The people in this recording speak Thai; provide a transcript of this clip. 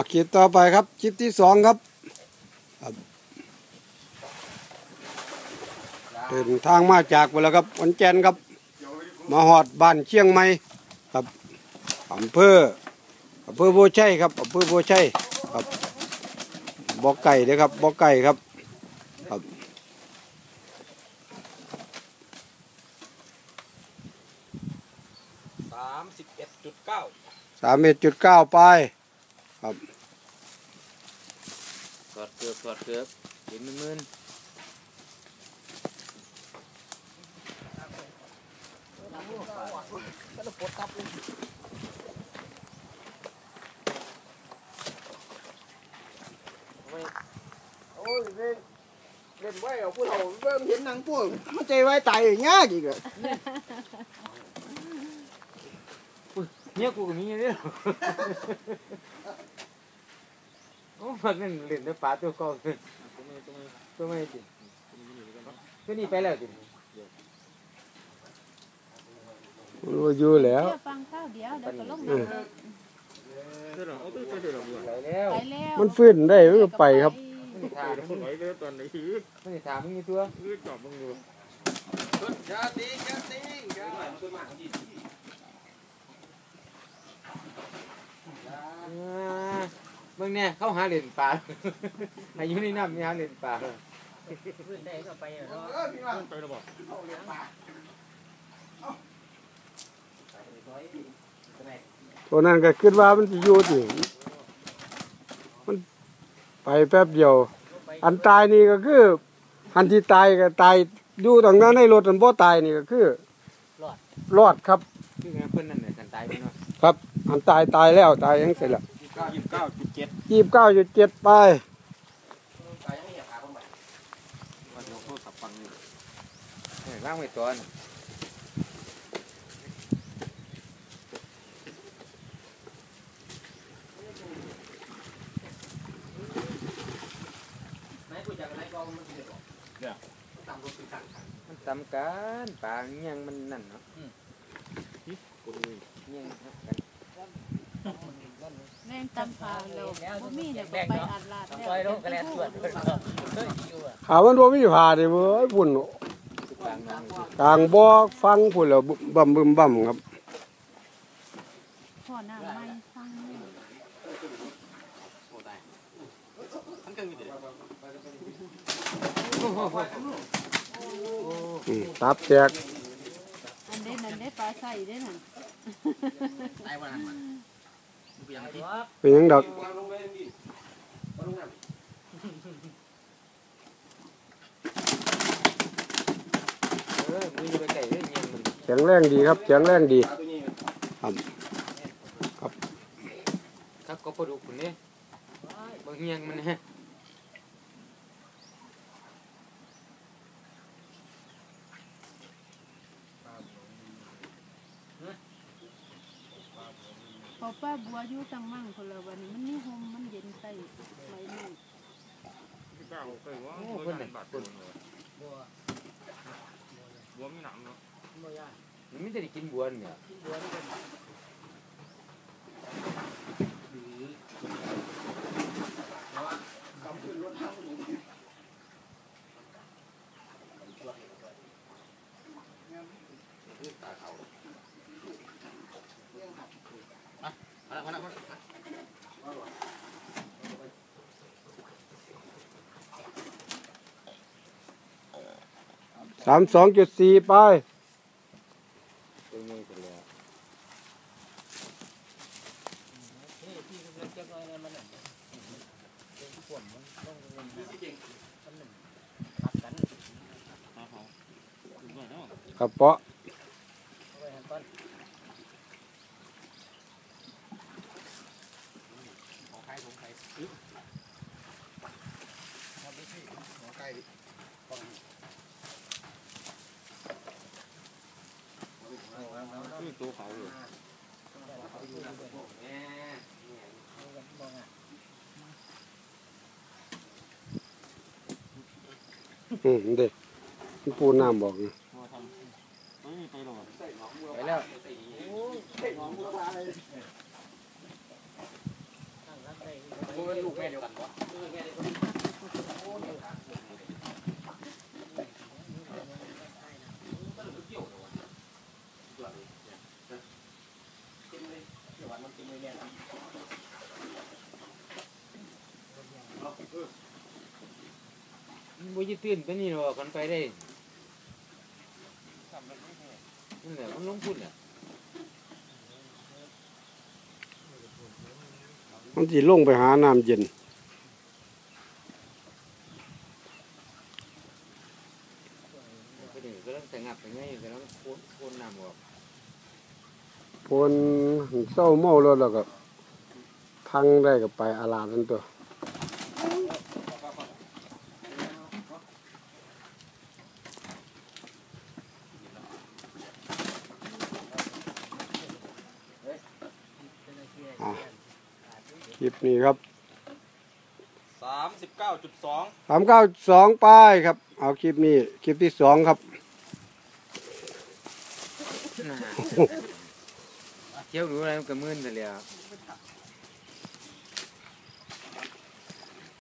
อะคลิปต่อไปครับคลิปที่สองครับครับเดินทางมาจากไปแล้วครับวันแจนครับ มาหอดบ้านเชียงใหม่ครับอำเภออำเภอโพชัยครับอำเภอโพชัยครับบ่อไก่เด้อครับบ่อไก่ครับครับสามสิบเอ็ดจุดเก้าสามเอ็ดจุดเก้าไปถ อดเกือบถอดเกือบเห็นมึนโอ้ยเล่นเล่นไว้เอาผู้เฒ่าเบิ่งเห็นหนังพวกมันใจไว้ตายยากอีกอะๆเนี่ยกูก็มีเนี่ย โอ้มันนั่นเล่นในป่าตัวเก่าตัวไม่ตัวไม่จริงตัวนี้ไปแล้วจริงรู้อยู่แล้วเดี๋ยวฟังข้าวเดียวเดี๋ยวก็ลงเอมาอไปแล้วไปแล้วมันฟื้นได้มันก็ไปครับมันถามมึงไหนเลยตอนนี้มันถามมึงอยู่ตัวยืดจอบมึงอยู่อย่าตีอย่าตีอย่า มึงเนี่ยเข้าหาเล่นป่าอายุนี่น้ำมีหาเล่นป่าเออพี่ว่าไปแล้วบอกเอาเลี้ยงปลาตัวนั้นก็คิดว่ามันจะอยู่ที่มันไปแป๊บเดียว อันตายนี่ก็คืออันที่ตายก็ตายอยู่ตรงนั้นในรถอันบ่ตายนี่ก็คือรอดครับคือไงเพิ่นนั่นน่ะกันตายไปเนาะครับ อันตายตายแล้วตายยังเสร็จแล้ว ยี่สิบเก้าจุดเจ็ดยี่สิบเก้าจุดเจ็ดไปวันนี้โทรศัพท์ฟังอยู่เฮ้ยว่างไว้ตัวน่ะมันตำกันปลาเงี้ยงมันนั่นเนาะเงี้ยงครับกัน แรงตำพาเราบ่มีเดี๋ยไปอัดลาดแล้วไปลงกระแลสวดเพิ่นก็เฮ้ยอยู่อะขามันบ่มีผ่าเลยเว้ยพุ่นคือกลางน้ำนี่กลางบ่อฟังพุ่นแล้วบึ้มบึมบั่มครับพ่อน้ำไม่ฟังนี่อืมตับแตกอันเด้นั่นเด้ปลาใส่เด้นั่นนั่น เป็นยังดอกแข็งแรงเงี้ยงมับแข็งแรงดี ครับครับครับก็พอดูคุณเนนี้บางเงียงมันฮะพ ป้าบัวอยู่ตังมั่งคนละวันนี้มันมีโฮมมันเย็นใส่ไว้นี่ยี่สิบเก้าเคยว่าโอ้เคเพิ่ยนหนัน่ะงบาดเพิ่นบัวบัวมีหนังเนาะบัวยามันไม่ได้กินบัวเนี่ยบัวนี่เป็น สามสองจุดสี่ไปตัวเงี้ยเสร็จแล้วนี่พี่กำลังจะเนี่ยมันน่ะเป็นขวมมันต้องเงินมันหนึ่งตัดกันมาเขาถึงหน่อยเนาะ กระเปาะ เอาไว้หันต้น ของใครของใครเอาไปที่หัวไก่ดิฟัง คือตัวเขาอยู่ มองอะ อืมเด็กปูน้ำบอกนะไปแล้วลูกแม่เดียวกัน บ่ยึดตื่นไปนี่หรอกกันไปได้นั่นแหละมันลงทุนอะมันสิลงไปหาน้ำเย็นไปถึงก็ต้องแต่งับไปไงก็ต้องโคนโคนน้ำออกพนเศร้าเมาแล้วแล้วก็พังได้ก็ไปอาลาดนั่นตัว คลิปนี้ครับสามสิบเก้าจุดสองสามเก้าสองป้ายครับ เอาคลิปนี้ คลิปที่สองครับ เที่ยวดูอะไรมันก็มึนแต่แล้ว